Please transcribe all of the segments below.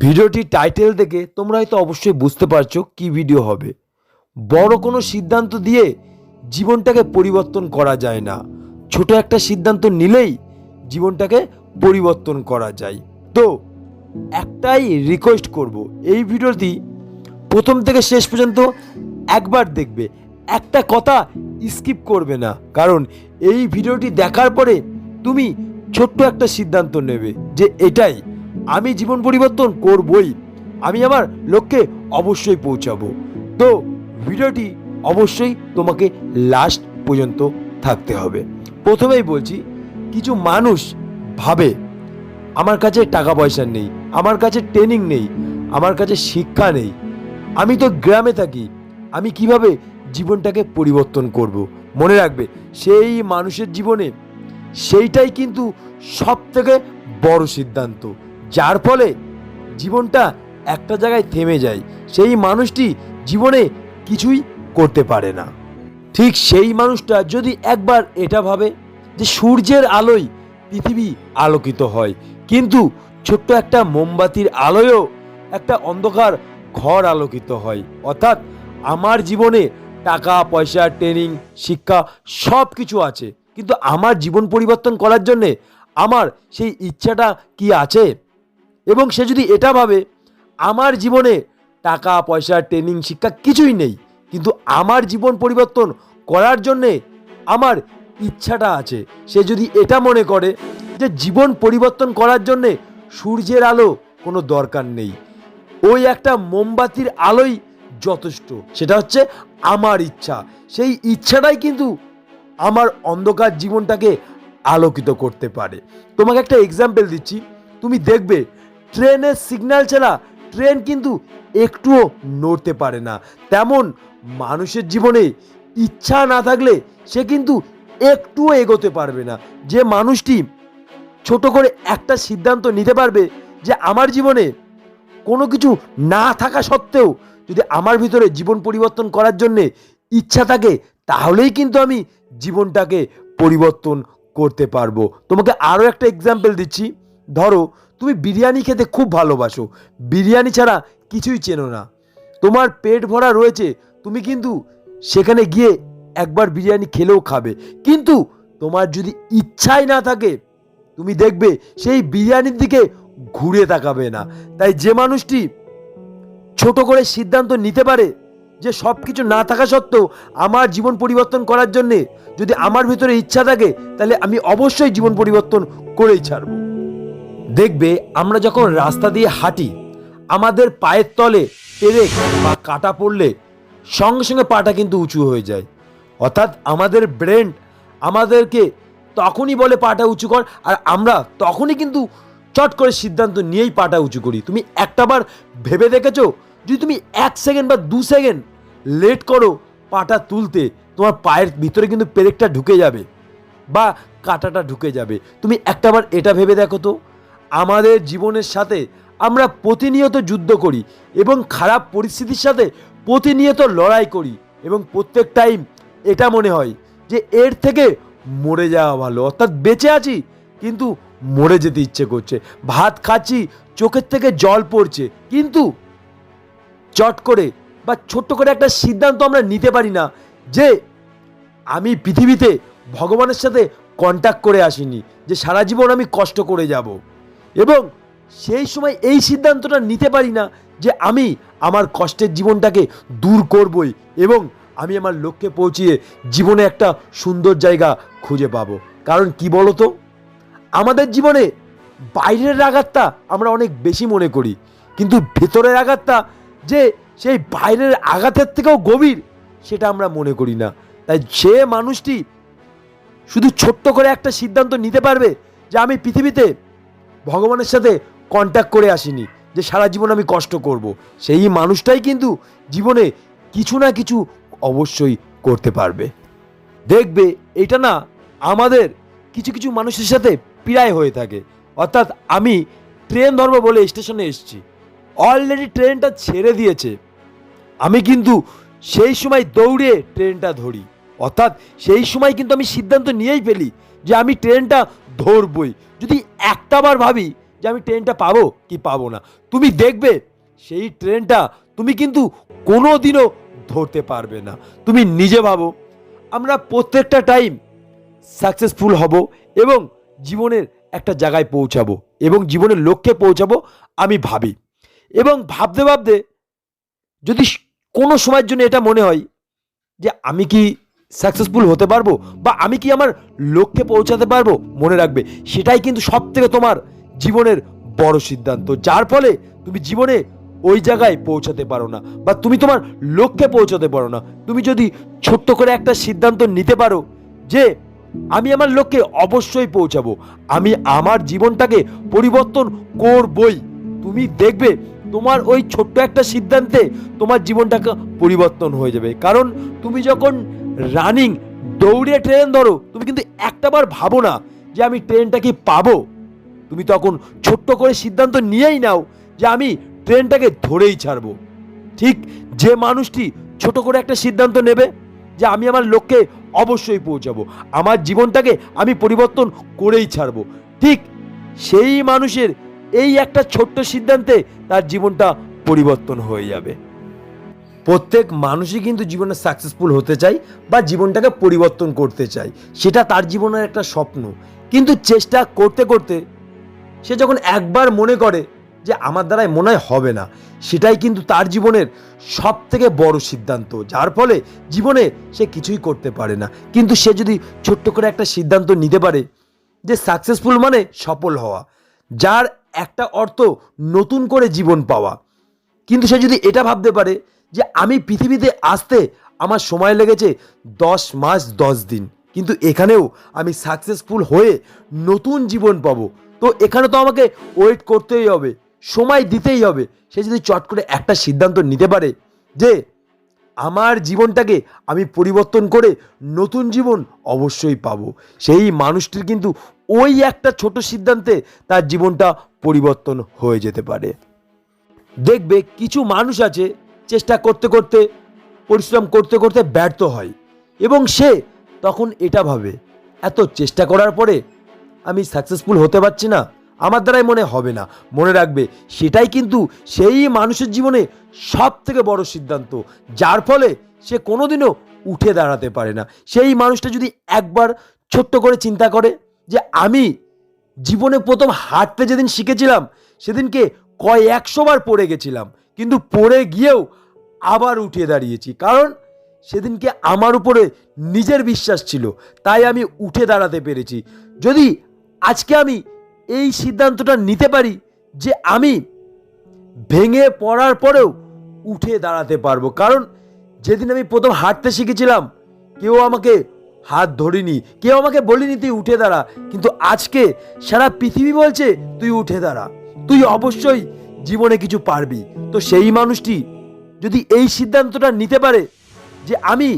ভিডিওটি টাইটেল দেখে তোমরা হয়তো অবশ্যই বুঝতে পারছ কি ভিডিও হবে। বড় কোনো সিদ্ধান্ত দিয়ে জীবনটাকে পরিবর্তন করা যায় না। ছোট একটা সিদ্ধান্ত নিলেই জীবনটাকে পরিবর্তন করা যায়। তো, একটাই রিকোয়েস্ট করব। এই ভিডিওটি প্রথম থেকে শেষ পর্যন্ত একবার দেখবে। একটা কথা স্কিপ করবে না। কারণ এই ভিডিওটি দেখার পরে তুমি ছোট্ট একটা সিদ্ধান্ত নেবে যে এটাই আমি জীবন পরিবর্তন করবই। আমি আমার লক্ষ্যে অবশ্যই পৌঁছাবো। তো ভিডিওটি অবশ্যই তোমাকে লাস্ট পর্যন্ত থাকতে হবে। প্রথমেই বলছি, কিছু মানুষ ভাবে, আমার কাছে টাকা পয়সা নেই, আমার কাছে ট্রেনিং নেই, আমার কাছে শিক্ষা নেই। আমি তো গ্রামে থাকি, আমি কীভাবে জীবনটাকে পরিবর্তন করব? মনে রাখবে, সেই মানুষের জীবনে সেইটাই কিন্তু সব থেকে বড় সিদ্ধান্ত। যার ফলে জীবনটা একটা জায়গায় থেমে যায়। সেই মানুষটি জীবনে কিছুই করতে পারে না। ঠিক সেই মানুষটা যদি একবার এটা ভাবে যে সূর্যের আলোয় পৃথিবী আলোকিত হয়, কিন্তু ছোট্ট একটা মোমবাতির আলোয়ও একটা অন্ধকার ঘর আলোকিত হয়। অর্থাৎ আমার জীবনে টাকা, পয়সা ট্রেনিং শিক্ষা সব কিছু আছে। কিন্তু আমার জীবন পরিবর্তন করার জন্যে আমার সেই ইচ্ছাটা কি আছে? এবং সে যদি এটা ভাবে, আমার জীবনে টাকা, পয়সা ট্রেনিং শিক্ষা কিছুই নেই, কিন্তু আমার জীবন পরিবর্তন করার জন্যে আমার ইচ্ছাটা আছে। সে যদি এটা মনে করে যে জীবন পরিবর্তন করার জন্যে সূর্যের আলো কোনো দরকার নেই। ওই একটা মোমবাতির আলোই যথেষ্ট। সেটা হচ্ছে আমার ইচ্ছা। সেই ইচ্ছাটাই কিন্তু আমার অন্ধকার জীবনটাকে আলোকিত করতে পারে। তোমাকে একটা এক্সাম্পল দিচ্ছি। তুমি দেখবে ট্রেনের সিগন্যাল ছাড়া ট্রেন কিন্তু একটুও নড়তে পারে না। তেমন মানুষের জীবনে ইচ্ছা না থাকলে সে কিন্তু একটুও এগোতে পারবে না। যে মানুষটি ছোট করে একটা সিদ্ধান্ত নিতে পারবে যে আমার জীবনে কোনো কিছু না থাকা সত্ত্বেও যদি আমার ভিতরে জীবন পরিবর্তন করার জন্যে ইচ্ছা থাকে, তাহলেই কিন্তু আমি জীবনটাকে পরিবর্তন করতে পারব। তোমাকে আরও একটা এক্সাম্পল দিচ্ছি। ধরো তুমি বিরিয়ানি খেতে খুব ভালোবাসো। বিরিয়ানি ছাড়া কিছুই চেনো না। তোমার পেট ভরা রয়েছে, তুমি কিন্তু সেখানে গিয়ে একবার বিরিয়ানি খেলেও খাবে। কিন্তু তোমার যদি ইচ্ছাই না থাকে, তুমি দেখবে সেই বিরিয়ানির দিকে ঘুরে তাকাবে না। তাই যে মানুষটি ছোট করে সিদ্ধান্ত নিতে পারে যে সব কিছু না থাকা সত্ত্বেও আমার জীবন পরিবর্তন করার জন্যে যদি আমার ভিতরে ইচ্ছা থাকে, তাহলে আমি অবশ্যই জীবন পরিবর্তন করেই ছাড়ব। দেখবে আমরা যখন রাস্তা দিয়ে হাঁটি, আমাদের পায়ের তলে পেরেক বা কাটা পড়লে সঙ্গে সঙ্গে পাটা কিন্তু উঁচু হয়ে যায়। অর্থাৎ আমাদের ব্রেন আমাদেরকে তখনই বলে পাটা উঁচু কর আর আমরা তখনই কিন্তু চট করে সিদ্ধান্ত নিয়েই পাটা উঁচু করি। তুমি একটাবার ভেবে দেখেছ? যদি তুমি এক সেকেন্ড বা দু সেকেন্ড লেট করো পাটা তুলতে, তোমার পায়ের ভিতরে কিন্তু পেরেকটা ঢুকে যাবে বা কাঁটাটা ঢুকে যাবে। তুমি একটাবার এটা ভেবে দেখো তো? আমাদের জীবনের সাথে আমরা প্রতিনিয়ত যুদ্ধ করি এবং খারাপ পরিস্থিতির সাথে প্রতিনিয়ত লড়াই করি এবং প্রত্যেক টাইম এটা মনে হয় যে এর থেকে মরে যাওয়া ভালো। অর্থাৎ বেঁচে আছি, কিন্তু মরে যেতে ইচ্ছে করছে। ভাত খাচ্ছি, চোখের থেকে জল পড়ছে, কিন্তু চট করে বা ছোট্ট করে একটা সিদ্ধান্ত আমরা নিতে পারি না যে আমি পৃথিবীতে ভগবানের সাথে কন্ট্যাক্ট করে আসিনি, যে সারা জীবন আমি কষ্ট করে যাব। এবং সেই সময় এই সিদ্ধান্তটা নিতে পারি না যে আমি আমার কষ্টের জীবনটাকে দূর করবই এবং আমি আমার লক্ষ্যে পৌঁছিয়ে জীবনে একটা সুন্দর জায়গা খুঁজে পাবো। কারণ কি বলো তো আমাদের জীবনে বাইরের আঘাতটা আমরা অনেক বেশি মনে করি, কিন্তু ভেতরের আঘাতটা যে সেই বাইরের আঘাতের থেকেও গভীর সেটা আমরা মনে করি না। তাই যে মানুষটি শুধু ছোট্ট করে একটা সিদ্ধান্ত নিতে পারবে যে আমি পৃথিবীতে ভগবানের সাথে কন্ট্যাক্ট করে আসিনি যে সারা জীবন আমি কষ্ট করব। সেই মানুষটাই কিন্তু জীবনে কিছু না কিছু অবশ্যই করতে পারবে। দেখবে এটা না আমাদের কিছু কিছু মানুষের সাথে প্রায় হয়ে থাকে। অর্থাৎ আমি ট্রেন ধরবো বলে স্টেশনে এসেছি। অলরেডি ট্রেনটা ছেড়ে দিয়েছে। আমি কিন্তু সেই সময় দৌড়ে ট্রেনটা ধরি। অর্থাৎ সেই সময় কিন্তু আমি সিদ্ধান্ত নিয়েই ফেলি যে আমি ট্রেনটা ধরবই। যদি একটাবার ভাবি যে আমি ট্রেনটা পাবো কি পাবো না। তুমি দেখবে সেই ট্রেনটা তুমি কিন্তু কোনো দিনও ধরতে পারবে না। তুমি নিজে ভাবো, আমরা প্রত্যেকটা টাইম সাকসেসফুল হব এবং জীবনের একটা জায়গায় পৌঁছাবো এবং জীবনের লক্ষ্যে পৌঁছাবো আমি ভাবি। এবং ভাবতে ভাবতে যদি কোনো সময়ের জন্য এটা মনে হয় যে আমি কি সাকসেসফুল হতে পারব বা আমি কি আমার লক্ষ্যে পৌঁছাতে পারব মনে রাখবে? সেটাই কিন্তু সব থেকে তোমার জীবনের বড় সিদ্ধান্ত। যার ফলে তুমি জীবনে ওই জায়গায় পৌঁছাতে পারো না বা তুমি তোমার লক্ষ্যে পৌঁছাতে পারো না। তুমি যদি ছোট্ট করে একটা সিদ্ধান্ত নিতে পারো যে আমি আমার লক্ষ্যে অবশ্যই পৌঁছাবো, আমি আমার জীবনটাকে পরিবর্তন করবই। তুমি দেখবে তোমার ওই ছোট্ট একটা সিদ্ধান্তে তোমার জীবনটাকে পরিবর্তন হয়ে যাবে। কারণ তুমি যখন রানিং দৌড়ে ট্রেন ধরো। তুমি কিন্তু একটাবার ভাবো না যে আমি ট্রেনটা কি পাবো। তুমি তখন ছোট্ট করে সিদ্ধান্ত নিয়েই নাও যে আমি ট্রেনটাকে ধরেই ছাড়বো। ঠিক যে মানুষটি ছোট করে একটা সিদ্ধান্ত নেবে যে আমি আমার লক্ষ্যে অবশ্যই পৌঁছাবো, আমার জীবনটাকে আমি পরিবর্তন করেই ছাড়বো। ঠিক সেই মানুষের এই একটা ছোট্ট সিদ্ধান্তে তার জীবনটা পরিবর্তন হয়ে যাবে। প্রত্যেক মানুষই কিন্তু জীবনে সাকসেসফুল হতে চায় বা জীবনটাকে পরিবর্তন করতে চায়। সেটা তার জীবনের একটা স্বপ্ন। কিন্তু চেষ্টা করতে করতে সে যখন একবার মনে করে যে আমার দ্বারাই মনে হয় হবে না, সেটাই কিন্তু তার জীবনের সব থেকে বড় সিদ্ধান্ত। যার ফলে জীবনে সে কিছুই করতে পারে না। কিন্তু সে যদি ছোট্ট করে একটা সিদ্ধান্ত নিতে পারে যে সাকসেসফুল মানে সফল হওয়া, যার একটা অর্থ নতুন করে জীবন পাওয়া। কিন্তু সে যদি এটা ভাবতে পারে যে আমি পৃথিবীতে আসতে আমার সময় লেগেছে দশ মাস দশ দিন। কিন্তু এখানেও আমি সাকসেসফুল হয়ে নতুন জীবন পাবো। তো এখানে তো আমাকে ওয়েট করতেই হবে, সময় দিতেই হবে। সে যদি চট করে একটা সিদ্ধান্ত নিতে পারে যে আমার জীবনটাকে আমি পরিবর্তন করে নতুন জীবন অবশ্যই পাবো। সেই মানুষটির কিন্তু ওই একটা ছোট সিদ্ধান্তে তার জীবনটা পরিবর্তন হয়ে যেতে পারে। দেখবে কিছু মানুষ আছে চেষ্টা করতে করতে, পরিশ্রম করতে করতে ব্যর্থ হয়। এবং সে তখন এটা ভাবে, এত চেষ্টা করার পরে আমি সাকসেসফুল হতে পারছি না, আমার দ্বারাই মনে হবে না। মনে রাখবে, সেটাই কিন্তু সেই মানুষের জীবনে সব থেকে বড় সিদ্ধান্ত, যার ফলে সে কোনোদিনও উঠে দাঁড়াতে পারে না। সেই মানুষটা যদি একবার ছোট্ট করে চিন্তা করে যে, আমি জীবনে প্রথম হাঁটতে যেদিন শিখেছিলাম, সেদিনকে কয় একশো বার পড়ে গেছিলাম। কিন্তু পড়ে গিয়েও আবার উঠে দাঁড়িয়েছি। কারণ সেদিনকে আমার উপরে নিজের বিশ্বাস ছিল, তাই আমি উঠে দাঁড়াতে পেরেছি। যদি আজকে আমি এই সিদ্ধান্তটা নিতে পারি যে আমি ভেঙে পড়ার পরেও উঠে দাঁড়াতে পারব, কারণ যেদিন আমি প্রথম হাঁটতে শিখেছিলাম, কেউ আমাকে হাত ধরিনি, কেউ আমাকে বলিনি তুই উঠে দাঁড়া, কিন্তু আজকে সারা পৃথিবী বলছে তুই উঠে দাঁড়া। তুই অবশ্যই জীবনে কিছু পারবি। তো সেই মানুষটি যদি এই সিদ্ধান্তটা নিতে পারে যে আমি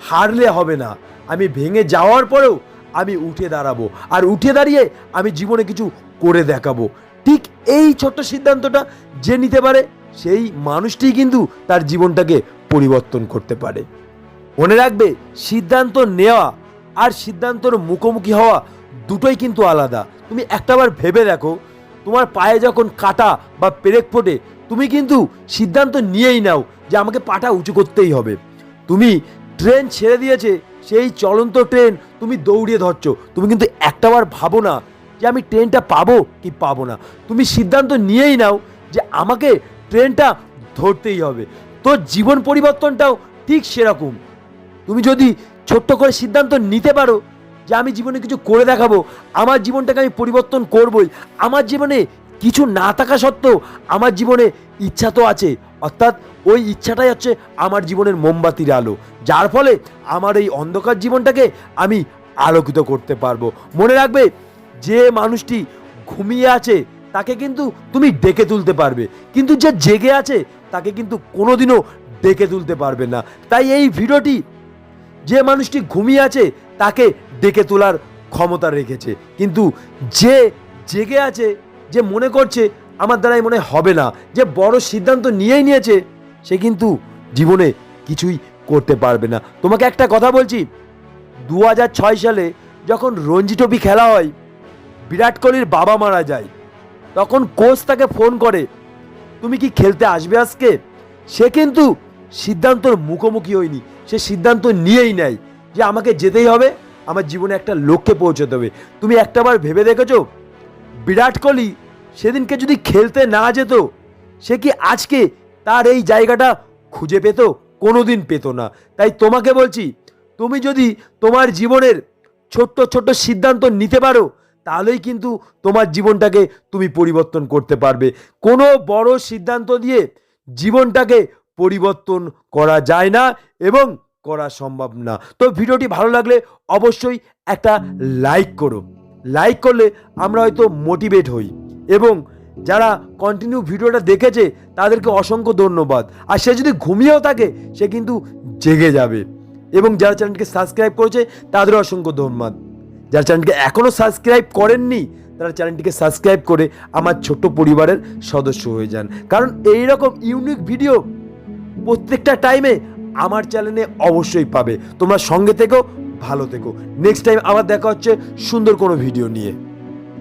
হারলে হবে না, আমি ভেঙে যাওয়ার পরেও আমি উঠে দাঁড়াবো আর উঠে দাঁড়িয়ে আমি জীবনে কিছু করে দেখাবো। ঠিক এই ছোট্ট সিদ্ধান্তটা যে নিতে পারে, সেই মানুষটি কিন্তু তার জীবনটাকে পরিবর্তন করতে পারে। মনে রাখবে, সিদ্ধান্ত নেওয়া আর সিদ্ধান্তর মুখোমুখি হওয়া দুটোই কিন্তু আলাদা। তুমি একটাবার ভেবে দেখো তোমার পায়ে যখন কাটা বা পেরেক ফোটে, তুমি কিন্তু সিদ্ধান্ত নিয়েই নাও যে আমাকে পাটা উঁচু করতেই হবে। তুমি ট্রেন ছেড়ে দিয়েছে, সেই চলন্ত ট্রেন তুমি দৌড়িয়ে ধরছো। তুমি কিন্তু একটাবার ভাবো না যে আমি ট্রেনটা পাবো কি পাবো না। তুমি সিদ্ধান্ত নিয়েই নাও যে আমাকে ট্রেনটা ধরতেই হবে। তো জীবন পরিবর্তনটাও ঠিক সেরকম। তুমি যদি ছোট্ট করে সিদ্ধান্ত নিতে পারো যে আমি জীবনে কিছু করে দেখাবো, আমার জীবনটাকে আমি পরিবর্তন করবই। আমার জীবনে কিছু না থাকা সত্ত্বেও আমার জীবনে ইচ্ছা তো আছে। অর্থাৎ ওই ইচ্ছাটাই হচ্ছে আমার জীবনের মোমবাতির আলো। যার ফলে আমার এই অন্ধকার জীবনটাকে আমি আলোকিত করতে পারব। মনে রাখবে, যে মানুষটি ঘুমিয়ে আছে, তাকে কিন্তু তুমি ডেকে তুলতে পারবে। কিন্তু যে জেগে আছে, তাকে কিন্তু কোনোদিনও ডেকে তুলতে পারবে না। তাই এই ভিডিওটি, যে মানুষটি ঘুমিয়ে আছে, তাকে ডেকে তোলার ক্ষমতা রেখেছে। কিন্তু যে জেগে আছে, যে মনে করছে, আমার দ্বারাই মনে হবে না, যে বড় সিদ্ধান্ত নিয়েই নিয়েছে, সে কিন্তু জীবনে কিছুই করতে পারবে না। তোমাকে একটা কথা বলছি দু সালে যখন রঞ্জি ট্রফি খেলা হয়, বিরাট কোহলির বাবা মারা যায়, তখন কোচ তাকে ফোন করে, তুমি কি খেলতে আসবে আজকে? সে কিন্তু সিদ্ধান্তর মুখোমুখি হয়নি, সে সিদ্ধান্ত নিয়েই নেয় যে আমাকে যেতেই হবে। আমার জীবনে একটা লক্ষ্যে পৌঁছতে হবে। তুমি একটাবার ভেবে দেখেছ? বিরাট কোহলি সেদিনকে যদি খেলতে না যেত, সে কি আজকে তার এই জায়গাটা খুঁজে পেত? কোনো দিন পেত না। তাই তোমাকে বলছি, তুমি যদি তোমার জীবনের ছোট্ট ছোট্ট সিদ্ধান্ত নিতে পারো, তাহলেই কিন্তু তোমার জীবনটাকে তুমি পরিবর্তন করতে পারবে। কোনো বড় সিদ্ধান্ত দিয়ে জীবনটাকে পরিবর্তন করা যায় না এবং করা সম্ভব না। তো ভিডিওটি ভালো লাগলে অবশ্যই একটা লাইক করো লাইক করলে আমরা হয়তো মোটিভেট হই। এবং যারা কন্টিনিউ ভিডিওটা দেখেছে, তাদেরকে অসংখ্য ধন্যবাদ। আর সে যদি ঘুমিয়েও থাকে, সে কিন্তু জেগে যাবে। এবং যারা চ্যানেলটিকে সাবস্ক্রাইব করেছে, তাদেরও অসংখ্য ধন্যবাদ। যারা চ্যানেলকে এখনও সাবস্ক্রাইব করেননি, তারা চ্যানেলটিকে সাবস্ক্রাইব করে আমার ছোট্ট পরিবারের সদস্য হয়ে যান। কারণ এই রকম ইউনিক ভিডিও প্রত্যেকটা টাইমে আমার চ্যানেলে অবশ্যই পাবে। তোমরা সঙ্গে থেকো, ভালো থেকো। নেক্সট টাইম আবার দেখা হচ্ছে সুন্দর কোনো ভিডিও নিয়ে।